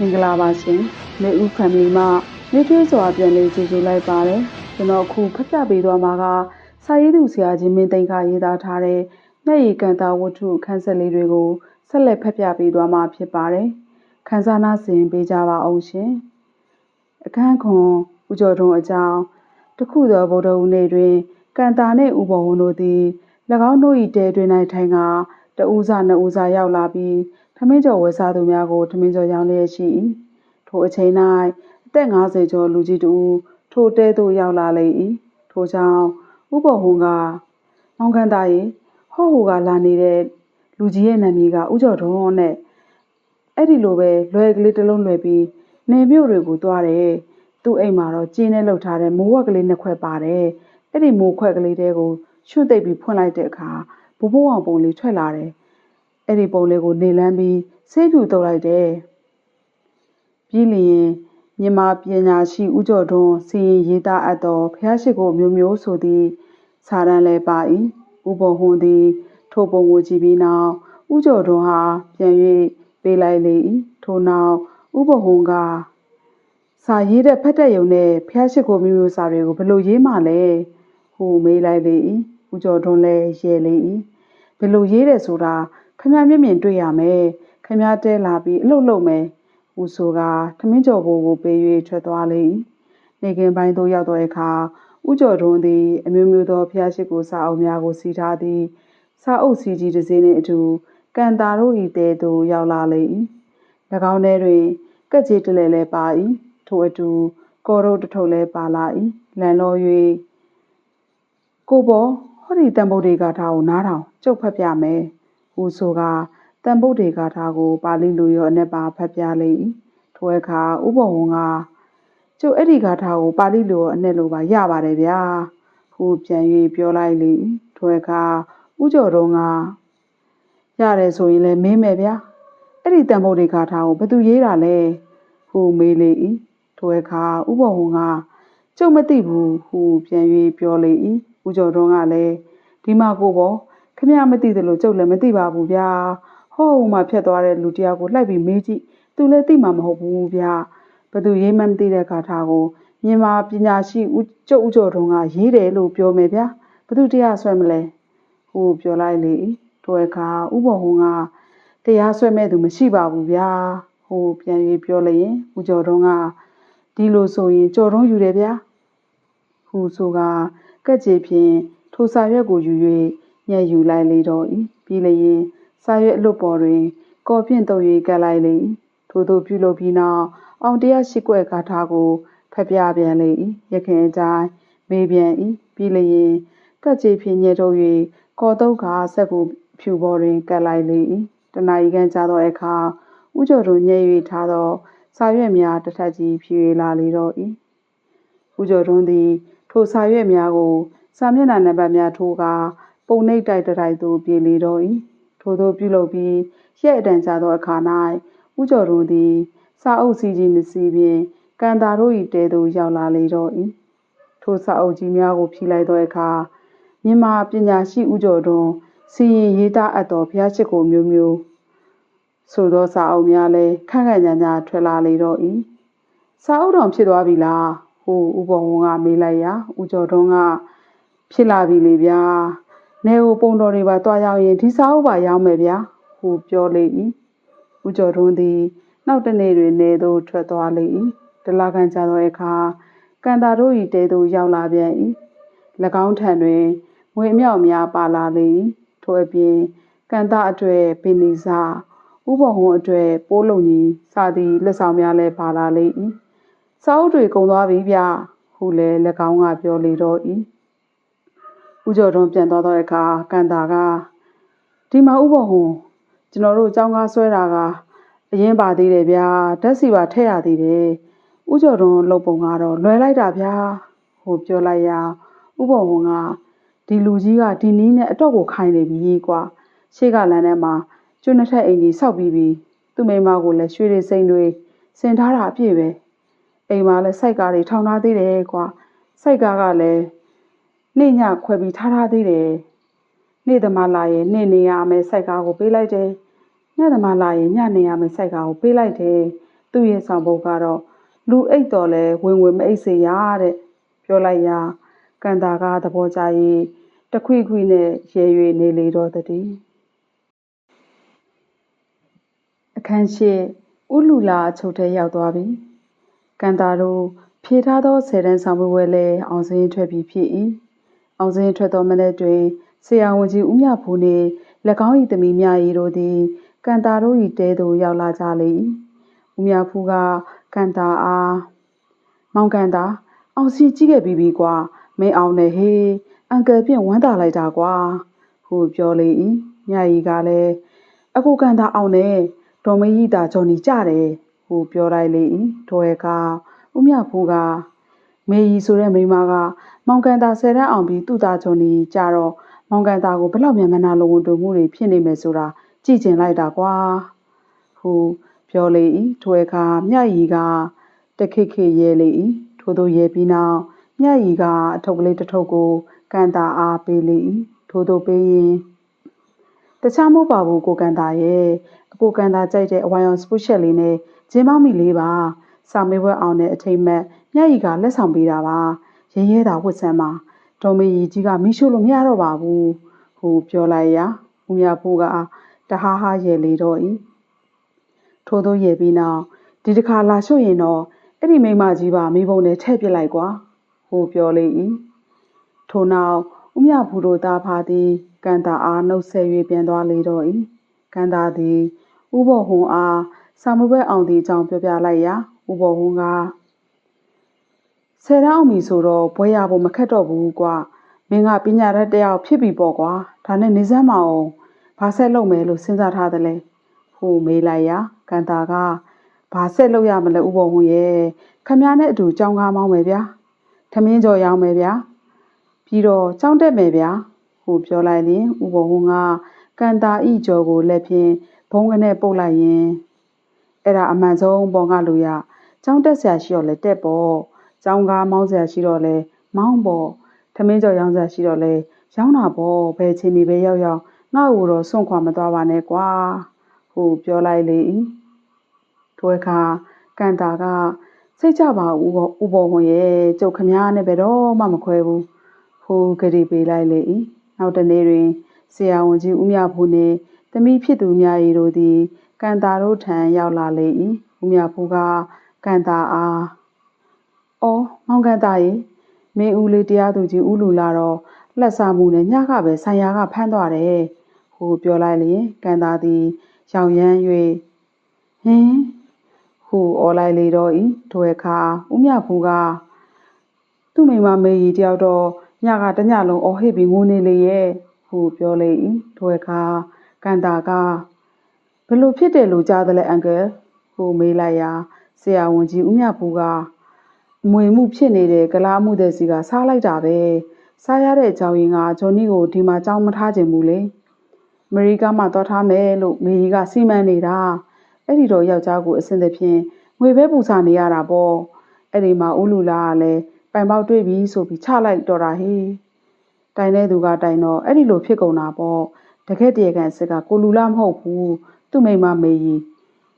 မင်္ဂလာပါရှင်နေဦးဖမ်မီမှနေထွေးစွာပြန်လေးကြိုဆိုလိုက်ပါတယ်ကျွန်တော်အခုဖတ်ပြပေးသွားမှာကစာရေးသူဆရာကြီးမင်းသိန်းခါရေးသားထားတဲ့မျက်ရည်ကန်တာဝတ္ထုခန်းဆက်လေးတွေကိုဆက်လက်ဖတ်ပြပေးသွားမှာဖြစ်ပါတယ်ခန်းစားနာစဉ်ပေးကြပါအောင်ရှင်အခန်းခွန်ဦးကျော်ထွန်းအကြောင်းတခုသောဗုဒ္ဓဦးနေ့တွင်ကန်တာနှင့်ဥပဝန်းတို့သည်၎င်းတို့၏တဲတွင်၌ထိုင်ကတဦးစားနှစ်ဦးစားရောက်လာပြီး ထမင်းကျော်ဝယ်စားသူများကို ထမင်းကျော်ရောင်းလျက်ရှိ၏ထိုအချိန်၌အသက်50ကျော်လူကြီးတူထိုတဲသို့ရောက်လာလေ၏ထိုကြောင့်ဥပဝန်းကမောင်ခန္တာရေဟော့ဟိုကလာနေတဲ့လူကြီးရဲ့နာမည်ကဥကျော်ထွန်းနဲ့အဲ့ဒီလိုပဲလွယ်ကလေးတစ်လုံးလွယ်ပြီးနေမြို့တွေကိုသွားတယ်သူ့အိမ်မှာတော့ကျင်းနဲ့လှုပ်ထားတဲ့မိုးဝက်ကလေးနှစ်ခွက်ပါတယ်အဲ့ဒီမိုးခွက်ကလေးတဲကိုရွှွတ်သိပ်ပြီးဖွင့်လိုက်တဲ့အခါဘိုးဘိုးအောင်ပုံလေးထွက်လာတယ် အဲ့ဒီပုံလေးကိုနေလန်းပြီးဆေးဖြူတုပ်လိုက်တယ်ပြီးလျင်မြမပညာရှိဥကျော်ထွန်းစီရင်ရေးသားအပ်သောဖျားရှိခိုမျိုးမျိုးဆိုသည့်စာရန်လည်းပါ၏ဥပဟွန်သည်ထိုပုံကိုကြည့်ပြီးနောက်ဥကျော်ထွန်းဟာပြန်၍ပေးလိုက်လေ၏ထိုနောက်ဥပဟွန်ကစာရေးတဲ့ဖတ်တဲ့ယုံနဲ့ဖျားရှိခိုမျိုးမျိုးစာတွေကိုဘယ်လိုရေးမှလဲဟူမေးလိုက်လေ၏ဦးကျော်ထွန်းလည်းရဲလေ၏ဘယ်လိုရေးတယ်ဆိုတာ ခမမျက်မြင်တွေ့ရမယ်ခမတဲလာပြီးအလုတ်လုတ်မယ်ဦးဆိုကထမင်းကြော်ဘိုးကိုပေး၍ထွက်သွားလေ၏နေခင်ပိုင်းသို့ရောက်သောအခါဦးကျော်ထွန်းသည်အမျိုးမျိုးသောဖျားရှိကိုစာအုပ်များကိုစီထားသည်စာအုပ်စီကြီးတစ်စင်းနှင့်အတူကန်တာတို့၏တဲသို့ရောက်လာလေ၏၎င်းထဲတွင်ကက်ကြီးတလဲလဲပါ၏ထိုအတူကော်ရုတ်တထုပ်လဲပါလာ၏လန်လော၍ကိုပေါ်ဟောဒီတန်ဗုဒ္ဓေဂါထာကိုနားထောင်ကျုပ်ဖတ်ပြမယ်။ ဟူဆိုကတန်ဗုဒ္ဓေဂါထာကို ပါဠိလိုရော အနက်ပါဖတ်ပြလေ၏။ထိုအခါဥပဝံကကျုပ်အဲ့ဒီဂါထာကိုပါဠိလိုရောအနက်လိုပါရပါတယ်ဗျာ။ဟူပြန်၍ပြောလိုက်လေ၏။ထိုအခါဥကျော်တော်ကရတယ်ဆိုရင်လည်းမင်းမယ်ဗျာ။အဲ့ဒီတန်ဗုဒ္ဓေဂါထာကိုဘသူရေးတာလဲ။ဟူမေးလေ၏။ထိုအခါဥပဝံကကျုပ်မသိဘူးဟူပြန်၍ပြောလေ၏ဦးကျော်တွန်းကလည်းဒီမှာကိုပေါ့ ခမရမသိသလိုကျုပ်လည်းမသိပါဘူးဗျာဟောဟိုမှာဖြတ်သွားတဲ့လူတယောက်ကိုလှိုက်ပြီးမေးကြည့်သူလည်းသိမှာမဟုတ်ဘူးဗျာဘသူရေးမှမသိတဲ့ခါထားကိုမြန်မာပညာရှိဦးကျုပ်ဦးကျော်တွန်းကရေးတယ်လို့ပြောမယ်ဗျာဘသူတရားဆွဲမလဲဟိုပြောလိုက်လေတို့အခါဥပ္ပဟုံကတရားဆွဲမဲ့သူမရှိပါဘူးဗျာဟိုပြန်ပြီးပြောလိုက်ရင်ဦးကျော်တွန်းကဒီလိုဆိုရင်ကြော်တွန်းယူတယ်ဗျာဟူဆိုကကက်ကြေဖြင့်ထိုစာရွက်ကိုယူ၍ ညက်ယူလိုက်လေတော့၏ပြီးလျင်စာရွက်အလွတ်ပေါ်တွင် ကော်ဖြင့်တုပ်၍ကပ်လိုက်လေ၏ထို့သို့ပြုလုပ်ပြီးနောက်အောင်တရားရှိကွက်ကားထားကိုဖက်ပြပြန်လေ၏ရခင်အတိုင်းမေးပြန်၏ပြီးလျင်ကက်ကြေဖြင့်ညက်ထုတ်၍ကော်တုပ်ကဆက်ကိုဖြူပေါ်တွင်ကပ်လိုက်လေ၏တနာရီခန့်ကြာသောအခါဥကျော်တို့ညက်၍ထားသောစာရွက်များတစ်ထပ်ကြီးဖြည့်လာလေတော့၏ဦးကျော်ထွန်းသည်ထိုစာရွက်များကိုစာမျက်နှာနံပါတ်များထိုးကာ ပုံနှိပ်တိုက်တိုက်သို့ပြေလေတော့၏ထို့သောပြုလုပ်ပြီးရက်အတန်ကြာသောအခါ၌ဦးကျော်ထွန်းသည်စာအုပ်စီကြီးနှစီဖြင့်ကန်တာတို့၏တဲသို့ရောက်လာလေတော့၏ထိုစာအုပ်ကြီးများကိုဖြီးလိုက်သောအခါမြန်မာပညာရှိဦးကျော်ထွန်းစီရင်ရေးသားအပ်သောဘုရားရှိခိုးမျိုးမျိုးဆိုသောစာအုပ်များလည်းခန့်ခန့်ညာညာထွက်လာလေတော့၏စာအုပ်တော်ဖြစ်သွားပြီလားဟိုဥပဝန်းကမေးလိုက်ရာဦးကျော်ထွန်းကဖြစ်လာပြီလေဗျာ နေဟိုပုံတော်တွေပါတွားရောက်ရင်ဒီစာအုပ်ပါရောက်မယ်ဗျာဟိုပြောလေ၏ဦးကျော်ထွန်းသည် နောက်တနေ့တွင်နေသို့ထွက်သွားလေ၏တလကန်ကြာသောအခါကန်တာတို့၏တဲသို့ရောက်လာပြန်၏၎င်းထံတွင်ငွေအမြောက်များပါလာလေ၏ထို့အပြင်ကန်တာအတွေ့ပင်နီစာဥပဟုံအတွေ့ပိုးလုံကြီးစသည်လက်ဆောင်များလည်းပါလာလေ၏စာအုပ်တွေကုန်သွားပြီဗျဟုလည်း၎င်းကပြောလေတော့၏ ဦးကျော်တွန်းပြန်သွားသောအခါကန်တာကဒီမှာဥပဟုံကျွန်တော်တို့အကြောင်းကားဆွဲတာကအရင်ပါသေးတယ်ဗျာဓာတ်စီပါထည့်ရသေးတယ်ဥကျော်တွန်းလုံပုံကတော့လွယ်လိုက်တာဗျာဟိုပြောလိုက်ရဥပဝုံကဒီလူကြီးကဒီနီးနဲ့အတော့ကိုခိုင်းနေပြီကွာရှေ့ကလမ်းထဲမှာကျွန်းနှစ်ထက်အိမ်ကြီးဆောက်ပြီးပြီသူ့မိမကိုလည်းရွှေတွေစိန်တွေစင်ထားတာအပြည့်ပဲအိမ်မှာလည်းစိုက်ကားတွေထောင်ထားသေးတယ်ကွာစိုက်ကားကလည်း နေ့ညခွဲပြီးထားထားသေးတယ်နေ့သမားလာရင်နေ့နေရမယ်စိုက်ကားကိုပေးလိုက်တယ်ညသမားလာရင်ညနေရမယ်စိုက်ကားကိုပေးလိုက်တယ်သူ့ရဲ့ဆောင်ပုဒ်ကတော့လူအိတ်တော်လဲဝင်ဝင်မအိတ်စေရတဲ့ပြောလိုက်ရာကန်တာကသဘောကျရေးတခွိခွိနဲ့ရဲ၍နေလေတော့တည်းအခန်းရှိဥလူလာအချုပ်ထဲရောက်သွားပြီကန်တာတို့ဖြေထားသောဆယ်တန်းဆောင်ပွဲလဲအောင်စင်းထွက်ပြီးဖြစ်၏ အောင်စင်းထွက်သောမနေ့တွင်ဆရာဝန်ကြီးဦးမြဖူးနှင့်၎င်း၏သမီးများ၏တို့သည်ကန်တာတို့၏တဲသို့ရောက်လာကြလေ၏ဦးမြဖူးကကန်တာအားမောင်ကန်တာအောင်စီကြည့်ခဲ့ပြီးပြီကွာမင်းအောင်နဲ့ဟေးအန်ကယ်ဖြင့်ဝမ်းသာလိုက်တာကွာဟုပြောလေ၏ညရီကလည်းအကိုကန်တာအောင်နဲ့ဒေါ်မကြီးတာဂျော်နီကြတယ်ဟုပြောလိုက်လေ၏ထိုအခါဦးမြဖူးက မေကြီးဆိုတဲ့မိန်းမကမောင်ကန်တာဆယ်တန်းအောင်ပြီးသူ့သားဂျော်နီကြတော့မောင်ကန်တာကိုဘလောက်မြန်မနာလိုဝန်တူမှုတွေဖြစ်နေမယ်ဆိုတာကြည့်ကျင်လိုက်တာကွာဟုပြောလေ၏ထိုအခါမြကြီးကတခိခိရဲလေ၏ထို့သောရဲပြီးနောက်မြကြီးကအထုပ်ကလေးတစ်ထုပ်ကိုကန်တာအားပေးလေ၏ထို့သောပေးရင်တခြားမဟုတ်ပါဘူးကိုကန်တာရဲ့အကိုကန်တာကြိုက်တဲ့အဝိုင်အောင်စပုတ်ချက်လေးနဲ့ဂျင်းမောင်းမီလေးပါ စာမေးပွဲအောင်တဲ့အထိမ့်မဲ့မြကြီးကလက်ဆောင်ပေးတာပါရဲရဲတာဝတ်ဆမ်းပါဒေါ်မေကြီးကြီးကမိရှို့လို့မရတော့ပါဘူးဟူပြောလိုက်ရာဦးမြဖို့ကတဟားဟားရဲလေတော့၏ထို့သောရဲပြီးနောက်ဒီတစ်ခါလာရှုပ်ရင်တော့အဲ့ဒီမိမကြီးပါမိဘုံနဲ့ထည့်ပစ်လိုက်ကွာဟူပြောလေ၏ထို့နောက်ဦးမြဖူတို့သားဖာသည်ကန်တာအားနှုတ်ဆက်၍ပြန်သွားလေတော့၏ကန်တာသည်ဥဘောဟွန်အားစာမွေးအောင်သည့်အကြောင်းပြောပြလိုက်ရာ ဥဘောဟွန်ကဆယ်တန်းအောင်ပြီဆိုတော့ဘွဲရဖို့မခက်တော့ဘူးကွာမင်းကပညာတတ်တယောက်ဖြစ်ပြီပေါ့ကွာဒါနဲ့နေစမ်းမအောင်ဘာဆက်လုပ်မယ်လို့စဉ်းစားထားတယ်လဲဟိုမေးလိုက်ရာကန်တာကဘာဆက်လုပ်ရမလဲဥပုံဝင်ရဲ့ခမည်းနဲ့အတူကြောင်းကားမောင်းမယ်ဗျာထမင်းကြော်ရောင်းမယ်ဗျာပြီးတော့ကြောင်းတက်မယ်ဗျာဟိုပြောလိုက်ရင်ဥပုံဝင်ကကန်တာဤကြော်ကိုလက်ဖြင့်ဘုံကနေပုတ်လိုက်ရင်အဲ့ဒါအမှန်ဆုံးပေါ်ကလူရ ကြောင်းတက်ဆရာရှိတော့လဲတက်ပေါ့ကြောင်းကားမောင်းဆရာရှိတော့လဲမောင်းပေါ့ထမင်းကြော်ရောင်းဆရာရှိတော့လဲရောင်းတာပေါ့ဘယ်ချိန်နေပဲရောက်ရောက်ငါ့ကိုတော့စွန့်ခွာမသွားပါနဲ့ကွာဟိုပြောလိုက်လေထိုအခါကန်တာကစိတ်ကြပါဦးဥပေါ်ဝင်ရဲ့ကျုပ်ခမားနဲ့ဘယ်တော့မှမခွဲဘူးဟိုဂရီပေးလိုက်လေနောက်တနေ့တွင်ဆရာဝန်ကြီးဦးမြဖူးနှင့်သမီးဖြစ်သူများရီတို့သည်ကန်တာတို့ထံရောက်လာလေ၏ဦးမြဖူးက ကန်တာအားအော်မောင်ကန်တာရေမင်းဦးလေးတရားသူကြီးဦးလူလာတော့လက်စားမှုနဲ့ညကပဲဆိုင်ရာကဖမ်းသွားတယ်ဟိုပြောလိုက်လျင်ကန်တာသည်ရောင်ရမ်း၍ဟင်းဟူအော်လိုက်လေတော့ဤထိုအခါဦးမြဖူးကသူ့မိမမေကြီးတယောက်တော့ညကတညလုံးအော်ဟစ်ပြီးငိုနေလေရဲ့ဟူပြောလေဤထိုအခါကန်တာကဘလို့ဖြစ်တယ်လို့ကြားတယ်လဲအန်ကယ်ဟူမေးလိုက်ရာ ဆရာဝန်ကြီးဦးမြဖူးကမွေမှုဖြစ်နေတဲ့ကလားမှုတဲ့စီကစားလိုက်တာပဲစားရတဲ့အကြောင်းရင်းကဂျွန်နီကိုဒီမှာကြောင်းမထားခြင်းဘူးလေအမေရိကမှာသွားထားမယ်လို့မေကြီးကစီမံနေတာအဲ့ဒီတော့ယောက်ျားကိုအစင်သဖြင့်ငွေပဲပူစာနေရတာပေါ့အဲ့ဒီမှာဦးလူလာကလည်းပိုင်ပေါက်တွေ့ပြီဆိုပြီးချလိုက်တော့တာဟေးတိုင်တဲ့သူကတိုင်တော့အဲ့ဒီလိုဖြစ်ကုန်တာပေါ့တကက်တရကန်စစ်ကကိုလူလာမဟုတ်ဘူးသူ့မိမမေကြီး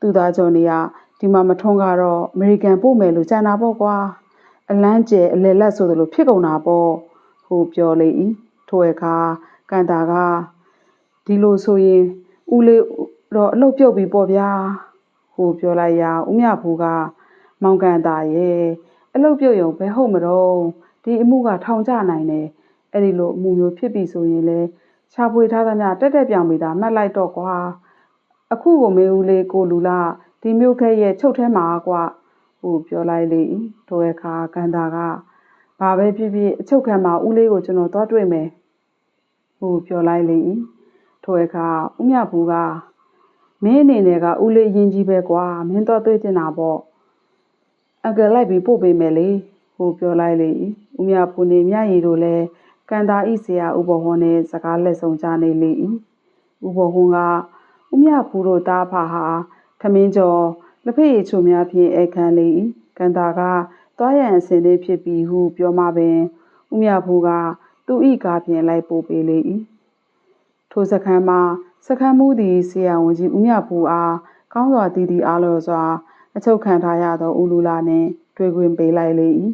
သူ့သားကျော်နေက ဒီမှာမထွန်းကတော့အမေရိကန်ပို့မယ်လို့ကြံတာပေါ့ကွာအလန်းကျဲအလဲလက်ဆိုသလိုဖြစ်ကုန်တာပေါ့ဟိုပြောလေဤထိုအခါကန်တာကဒီလိုဆိုရင်ဦးလေးတော့အလုတ်ပြုတ်ပြီပေါ့ဗျာဟိုပြောလိုက်ရာဦးမြဖူးကမောင်ကန်တာရဲ့အလုတ်ပြုတ်ရုံဘယ်ဟုတ်မတော့ဒီအမှုကထောင်ကျနိုင်တယ်အဲ့ဒီလိုအမှုမျိုးဖြစ်ပြီဆိုရင်လေချာဖွေထားသမျှတက်တက်ပြောင်မိတာမှတ်လိုက်တော့ကွာအခုကိုမေဦးလေးကိုလူလာ ဒီမျိုးခဲရဲ့ချုပ်ထဲမှာကွာဟိုပြောလိုက်လေတို့ရဲ့ခါကန်တာကဘာပဲဖြစ်ဖြစ်အချုပ်ခံမှာဦးလေးကိုကျွန်တော်သွားတွေ့မယ်ဟိုပြောလိုက်လေထိုအခါဦးမြဘူးကမင်းအနေနဲ့ကဦးလေးရင်ကြီးပဲကွာမင်းတော့တွေ့တင်တာပေါ့အကလိုက်ပြီးပို့ပေးမယ်လေဟိုပြောလိုက်လေဦးမြဖူနေမြရီတို့လည်းကန်တာဤဆရာဥပဟွန်နဲ့စကားလက်ဆောင်ကြနေလေဥပဟွန်ကဦးမြဖူတို့တားဖာဟာ ထမင်းကျော်လက်ဖက်ရည်ချိုများဖြင့်အခန်းလေကန်တာကသွားရန်အစဉ်လေးဖြစ်ပြီးဟုပြောမှပင်ဦးမြဖူကသူဤကားဖြင့်လိုက်ပို့ပေးလေ၏ထိုစခန်းမှာစခန်းမူသည်ဆရာဝန်ကြီးဦးမြဖူအားကောင်းစွာတည်တည်အားလျော်စွာအချုပ်ခံထားရသောဥလူလာနှင့်တွေ့ခွင့်ပေးလိုက်လေ၏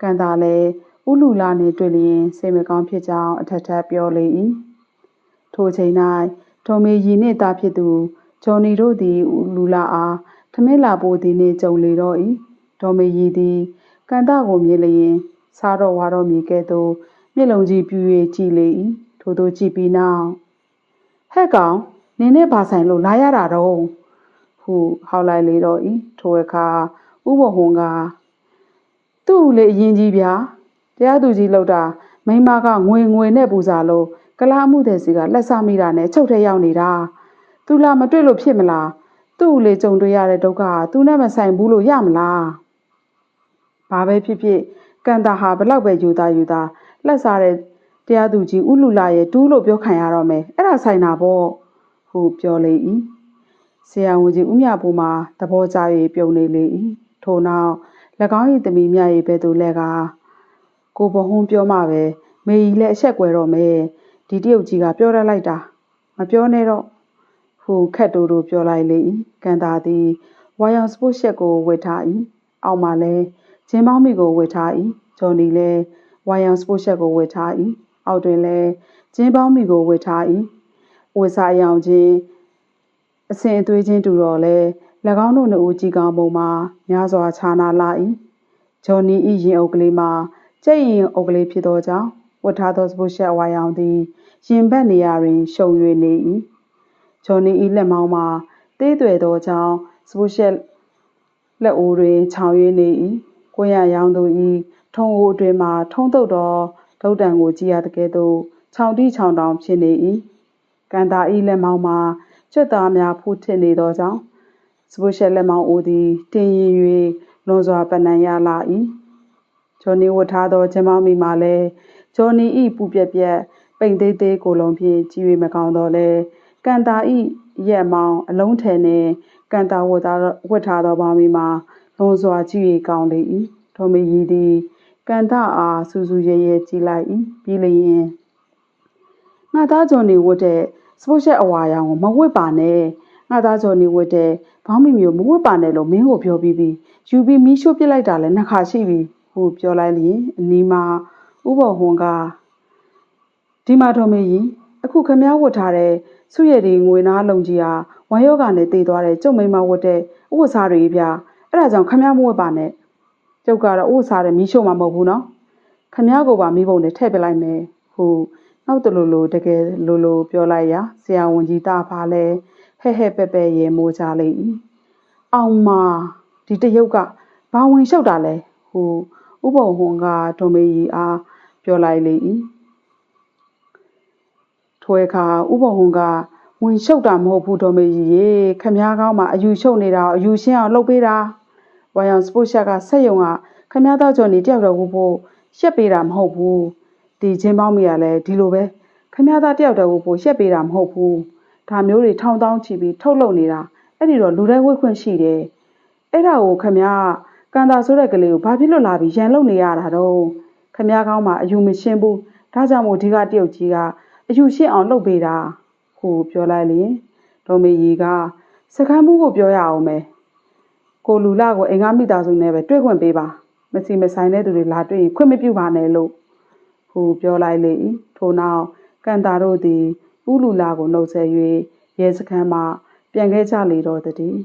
ကန်တာလည်းဥလူလာနှင့်တွေ့လျင်စိတ်မကောင်းဖြစ်ကြောင်းအထက်ထပ်ပြောလေ၏ထိုချိန်၌ဒေါ်မေရီနှင့်တာဖြစ်သူ ဂျော်နီတို့သည်ဥလူလာအား ထမင်းလာပိုးသည်နှင့် ကြုံလေတော့၏ဒေါ်မေရီသည် ကန်တာကိုမြင်လျင် စားတော့ဝါတော့မည်ကဲ့သို့ မျက်လုံးကြီးပြူ၍ကြည့်လေ၏ထို့သောကြည့်ပြီးနောက် ဟဲ့ကောင် နင်းနဲ့ဘာဆိုင်လို့ လာရတာတော့ဟု ဟောက်လိုက်လေတော့ဤထိုအခါဥပဟွန်ကသူ့လေအရင်ကြီးဗျာ တရားသူကြီးလောက်တာ မိမက ငွေငွေနဲ့ပူစားလို့ကလာမှုတဲ့စီကလက်ဆမိတာနဲ့ချုပ်ထဲရောက်နေတာ သူလာမတွေ့လို့ဖြစ်မလားသူ့လေကြုံတွေ့ရတဲ့ဒုက္ခကသူနဲ့မဆိုင်ဘူးလို့ရမလားဘာပဲဖြစ်ဖြစ်ကန်တာဟာဘလောက်ပဲယူသားယူသားလက်စားတဲ့တရားသူကြီးဥလူလာရဲ့တူးလို့ပြောခံရတော့မယ်အဲ့ဒါဆိုင်တာပေါ့ဟုပြောလေ၏ဆရာဝန်ကြီးဦးမြပူမှာသဘောကျ၍ပြုံနေလေ၏ထို့နောက်၎င်း၏သမီးမြ၏ဘဲသို့လဲကကိုဘဟုံးပြောမှပဲမေကြီးလည်းအဆက်ကွယ်တော့မယ်ဒီတရုတ်ကြီးကပြောရလိုက်တာမပြောနဲ့တော့ ဟုခက်တူတူပြောလိုက်လေ၏ကန်တာသည်ဝါယောင်စပို့ရှက်ကိုဝတ်ထား၏အောက်မှာလည်းဂျင်းပေါင်းမီကိုဝတ်ထား၏ဂျော်နီလည်းဝါယောင်စပို့ရှက်ကိုဝတ်ထား၏အောက်တွင်လည်းဂျင်းပေါင်းမီကိုဝတ်ထား၏ဝတ်စားရောင်ချင်းအစင်အသွေးချင်းတူတော့လဲ၎င်းတို့နှစ်ဦးကြည်ကောင်ပုံမှာများစွာခြားနာလာ၏ဂျော်နီ၏ရင်အုပ်ကလေးမှာကြိတ်ရင်အုပ်ကလေးဖြစ်သောကြောင့်ဝတ်ထားသောစပုတ်ရှက်ဝါရောင်သည်ရင်ဘတ်နေရာတွင်ရှုံ၍နေ၏ ဂျော်နီ၏လက်မောင်းမှာတေးသွဲသောကြောင့်စပုတ်ရှက်လက်အိုးတွင်ခြောင်၍နေ၏ကိုရရောင်သူ၏ထုံအိုအတွင်မှထုံးတုပ်သောဒုတ်တံကိုကြည်ရတကယ်သို့ခြောင်တိခြောင်တောင်ဖြစ်နေ၏ကန်တာ၏လက်မောင်းမှာကျွတ်သားများဖူးထစ်နေသောကြောင့်စပုရှက်လက်မောင်းအိုသည်တင်းရင်၍လွန်စွာပနံရလာ၏ဂျော်နီဝတ်ထားသောကျမောင်းမီမှာလည်းဂျော်နီ၏ပူပြက်ပြက်ပိန်သေးသေးကိုလုံးဖြင့်ကြည်၍မကောင်းတော့လဲ ကန်တာ၏ရက်မောင်းအလုံးထဲနှင့် ကန်တာဝတ်သားဝတ်ထားသောပေါင်းမီမှာလွန်စွာကြည်၍ကောင်းလေ၏ထိုမီရီသည်ကန်တာအားစူးစူးရဲရဲကြည့်လိုက်၏ပြီးလျင်ငါသားဂျော်နီဝတ်တဲ့စပုတ်ရှက်အဝါရောင်ကိုမဝတ်ပါနဲ့ငါသားကျော်နေဝတ်တဲ့ဘောင်းမီမျိုးမဝတ်ပါနဲ့လို့မင်းကိုပြောပြီးပြီးယူပြီးမီးရှို့ပစ်လိုက်တာလည်းနှစ်ခါရှိပြီဟုပြောလိုက်လျင်အနီးမှာဥပဟွန်ကဒီမှာတော်မေကြီးအခုခမည်းဝတ်ထားတဲ့ ဆုရည်ဒီငွေနာလုံကြီးဟာဝမ်းယောဂနဲ့တည်သွားတဲ့ကျုံမိန်မဝတ်တဲ့အဝတ်စားတွေပြအဲ့ဒါကြောင့်ခမည်းမဝတ်ပါနဲ့ကျုပ်ကတော့အဝတ်စားတဲ့မီးရှို့မှာမဟုတ်ဘူးနော်ခမည်းကိုပါမိဘုံနဲ့ထည့်ပလိုက်မယ်ဟုနောက်တလူလူတကယ်လူလူပြောလိုက်ရာဆရာဝန်ကြီးတာဖာလဲဟဲ့ဟဲ့ပဲ့ပဲ့ရေမိုးကြလိမ့်၏အောင်မဒီတရုတ်ကဘာဝင်လျှောက်တာလဲဟူဥပုံဟွန်ကဒုံမေကြီးအားပြောလိုက်လေ၏ ထိုအခါဥပုံဟွန်ကဝင်လျှောက်တာမဟုတ်ဘူးဒုံမေကြီးရေခမားကောင်းမှာအယူရှုပ်နေတာအယူရှင်းအောင်လုပ်ပေးတာဝါယောင်စပို့ရှက်ကဆက်ယုံကခမားသားကျော်နေတယောက်တော့ဖို့ရှက်ပေးတာမဟုတ်ဘူးဒီချင်းပေါင်းမိရလဲဒီလိုပဲခမည်းသားတယောက်တည်းကိုပိုရှက်ပေးတာမဟုတ်ဘူးဒါမျိုးတွေထောင်းတောင်းချီပြီးထုတ်လုပ်နေတာအဲ့ဒီတော့လူတိုင်းဝိခွင့်ရှိတယ်အဲ့ဒါကိုခမည်းကန်တာဆိုတဲ့ကလေးကိုဘာဖြစ်လို့လာပြီးရန်လုံနေရတာတော့ခမည်းကောင်းမှအယူမရှင်းဘူးဒါကြောင့်မို့ဒီကတယောက်ကြီးက အယူရှင်းအောင်လုပ်ပေးတာဟိုပြောလိုက်လျင်ဒေါ်မေကြီးကစကမ်းမှုကိုပြောရအောင်မယ်ကိုလူလာကိုအိမ်ကမိသားစုနဲ့ပဲတွေ့ခွင့်ပေးပါမစီမဆိုင်တဲ့သူတွေလာတွေ့ရင်ခွင့်မပြုပါနဲ့လို့ဟုပြောလိုက်လေ၏ထို့နောက်ကန်တာတို့သည်ဥလူလာကိုနှုတ်ဆက်၍ရဲစခန်းမှပြန်ခဲ့ကြလေတော့တည်း